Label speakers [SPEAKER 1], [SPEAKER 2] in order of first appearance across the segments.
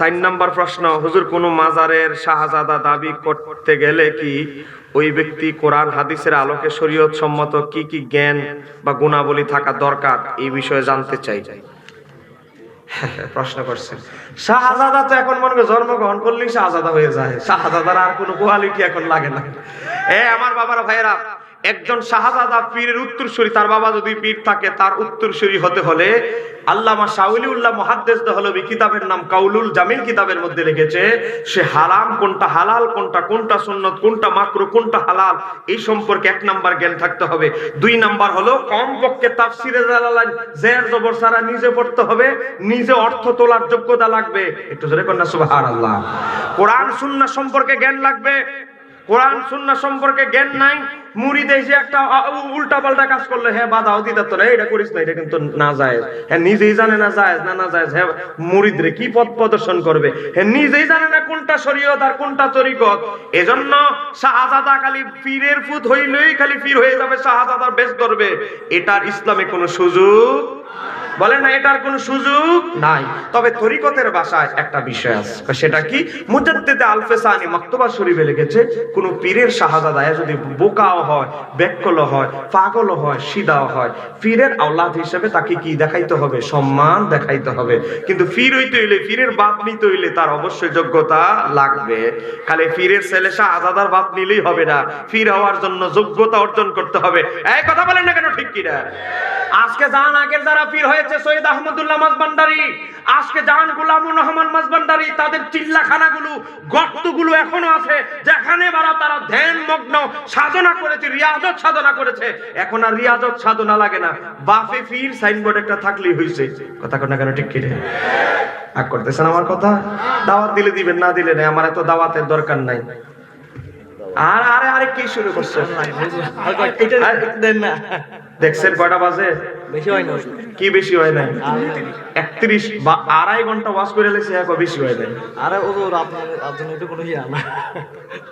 [SPEAKER 1] চার নাম্বার প্রশ্ন, হুজুর, কোন মাজারের শাহজাদা দাবি করতে গেলে কি ওই ব্যক্তি কোরআন, হাদিসের আলোকে শরীয়ত সম্মত কি কি জ্ঞান বা গুণাবলী থাকা দরকার? এই বিষয়ে জানতে চাই। প্রশ্ন করছেন শাহজাদা তো এখন মনে জন্মগ্রহণ করলেই শাহজাদা হয়ে যায়। শাহজাদার আর কোনো কোয়ালিটি এখন লাগে না। এ, আমার বাবারা, ভাইয়েরা একজন শাহজাদা পীরের উত্তরসূরি, তার বাবা যদি পীর থাকে, তার উত্তরসূরি হতে হলে আল্লামা শাউলিউল্লাহ মুহাদ্দিস দহলবি কিতাবের নাম কাউলুল জামিল কিতাবের মধ্যে লিখেছে, সে হারাম কোনটা হালাল, কোনটা কোনটা সুন্নত, কোনটা মাকরু, কোনটা হালাল, এই সম্পর্কে এক নাম্বার জ্ঞান থাকতে হবে। দুই নাম্বার হলো, কমপক্ষে তাফসিরে জালালাইন জের জবর সারা নিজে পড়তে হবে, নিজে অর্থ তোলার যোগ্যতা লাগবে। একটু জোরে কন্যা সুবহানাল্লাহ। কোরআন, সুন্নাহ সম্পর্কে জ্ঞান লাগবে কোরআন, সুন্নাহ সম্পর্কে জ্ঞান নাই মুড়ি দেশে একটা উল্টা পাল্টা কাজ করলে হ্যাঁ বাধাও দিতে তো এটা করিস না এটা কিন্তু না যায় হ্যাঁ নিজেই জানে না যায় না না যায় হ্যাঁ মুড়িদরে কি পথ প্রদর্শন করবে? হ্যাঁ নিজেই জানে না কোনটা শরীয়ত আর কোনটা তরিকত। এজন্য শাহজাদা খালি পীরের ফুত হইলেই খালি পীর হয়ে যাবে শাহজাদার বেশ করবে এটার ইসলামে কোনো সুযোগ বলে না, এটার কোনো সুযোগ নাই। তবে তরিকতের ভাষায় একটা বিষয় আছে। সেটা কি? মুজাদ্দিদে আলফেসানি মাকতুবা শরীফে লিখেছে, কোন পীরের শাহজাদায় যদি বোকাও হয় বেকল হয় পাগল হয়, সিদাও হয়, পীরের আওলাদ হিসেবে তাকে কি দেখাইতে হবে? সম্মান দেখাইতে হবে। কিন্তু পীর হইতে হইলে, পীরের বাপ নিতে হইলে তার অবশ্যই যোগ্যতা লাগবে। খালি পীরের ছেলে শাহজাদার বাপ নিলেই হবে না। পীর হওয়ার জন্য যোগ্যতা অর্জন করতে হবে। এই কথা বলেন না কেন ঠিক কিনা? আজকে জান আগের যারা পীর হয়েছে সৈয়দ আহমদুল্লাহ মাসবান্ডারি আজকে জান গুলামুর রহমান মাসবান্ডারি তাদের চিল্লাখানাগুলো, গর্তগুলো এখনও আছে, যেখানে বারা তারা ধ্যান, মগ্ন, সাধনা করেছে, রিয়াজত সাধনা করেছে। এখন আর রিয়াজত সাধনা লাগে না। বাফে ফির সাইনবোর্ড একটা থাকলেই হয়েছে কথা কর না কেন, ঠিক কিনে? আগ করতেছেন আমার কথা? দাওয়াত দিলে দিবেন, না দিলে না আমার এত দাওয়াতের দরকার নাই। আর আরে আরে কি শুরু করছেন
[SPEAKER 2] দেন
[SPEAKER 1] দেখছেন কয়টা বাজে?
[SPEAKER 2] বেশি হয় না।
[SPEAKER 1] কি বেশি হয় নাই? একত্রিশ বা আড়াই ঘণ্টা ওয়াশ করে বেশি হয় নাই।
[SPEAKER 2] আরে ও আপনার আপনার এটা কোনো ইয়া না।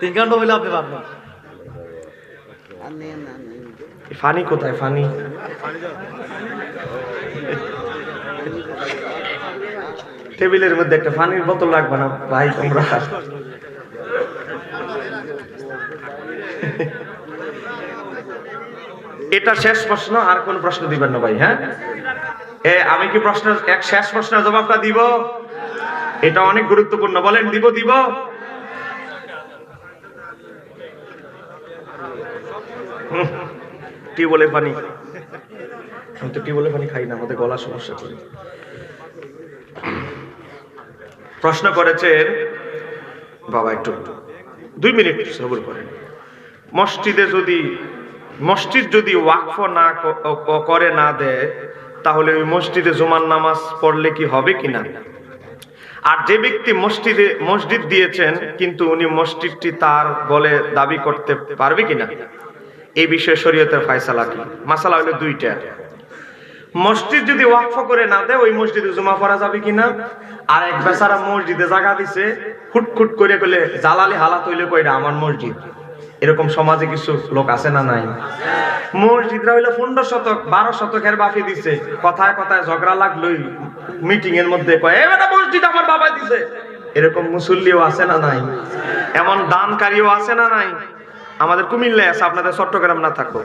[SPEAKER 2] তিন ঘণ্টা হইলে আপনি পারবেন
[SPEAKER 1] ফানি কোথায় ফানি? টেবিলের মধ্যে একটা ফানির বোতল রাখবা না ভাই তোমরা। এটা শেষ প্রশ্ন আর কোন প্রশ্ন দিবেন না ভাই হ্যাঁ? এ আমি কি প্রশ্ন এক শেষ প্রশ্নের জবাবটা দিব? এটা অনেক গুরুত্বপূর্ণ। বলেন দিব দিব? হুম, টিউবওয়েলে পানি। আমি তো টিউবওয়েলে পানি খাই না আমাদের গলা সমস্যা করে। প্রশ্ন করেছেন বাবা একটু দুই মিনিট সবর করেন। মসজিদে যদি মসজিদ যদি ওয়াকফ না করে না দেয়, তাহলে ওই মসজিদে জুমার নামাজ পড়লে কি হবে কিনা আর যে ব্যক্তি মসজিদে, মসজিদ দিয়েছেন, কিন্তু উনি মসজিদটি তার বলে দাবি করতে পারবে কিনা এই বিষয়ে শরীয়তের ফায়সালা কি? মাসালা হলো দুইটা। মসজিদ যদি ওয়াকফ করে না দেয়, ওই মসজিদে জুমা পড়া যাবে কিনা আর এক বেচারা মসজিদে জায়গা দিছে খুটখুট করে কইলে, জালালি হালাত হইলে কইরা আমার মসজিদ। এরকম সমাজে কিছু লোক আছে না নাই? মসজিদরা হইল পনেরো শতক, বারো শতকের বাফি দিছে। কথায় কথায় ঝগড়া লাগলোই মিটিং এর মধ্যে কয় মসজিদ আমার বাবা দিছে। এরকম মুসল্লিও আছে না নাই? এমন দানকারীও আছে না নাই? আমাদের কুমিল্লায় আছে, আপনাদের চট্টগ্রাম না থাকো